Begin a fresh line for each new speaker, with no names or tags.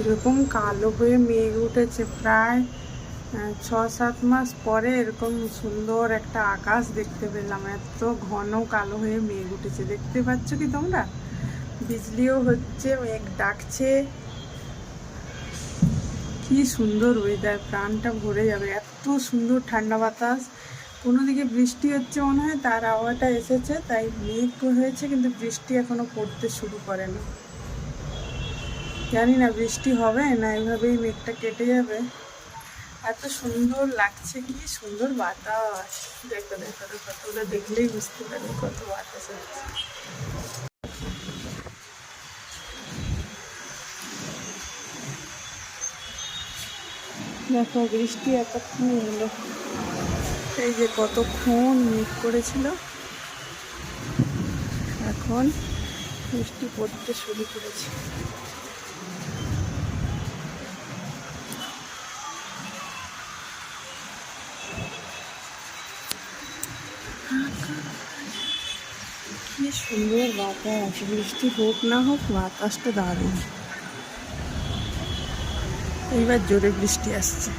কীরকম কালো হয়ে মেঘ উঠেছে প্রায় ছ সাত মাস পরে এরকম সুন্দর একটা আকাশ দেখতে পেলাম। এত ঘন কালো হয়ে মেঘ উঠেছে। দেখতে পাচ্ছ কি তোমরা? বিজলিও হচ্ছে, মেঘ ডাকছে। কি সুন্দর ওয়েদার প্রাণটা ভরে যাবে। এত সুন্দর ঠান্ডা বাতাস। কোনো দিকে বৃষ্টি হচ্ছে মনে হয়, তার আবহাওয়াটা এসেছে, তাই মেঘ হয়েছে, কিন্তু বৃষ্টি এখনও পড়তে শুরু করেনি। জানি না, বৃষ্টি হবে না এভাবেই মেঘটা কেটে যাবে। এত সুন্দর লাগছে, কি সুন্দর বাতাস। দেখো দেখো দেখো দেখলেই বুঝতে পারবে কত বাতাস হচ্ছে। দেখো, বৃষ্টি এতক্ষণ এলো। এই যে কতক্ষণ মেঘ করেছিল। এখন বৃষ্টি পড়তে শুরু করেছে। কি সুন্দর বাতাস বৃষ্টি হোক না হোক বাতাসটা দারুণ এইবার জোরে বৃষ্টি আসছে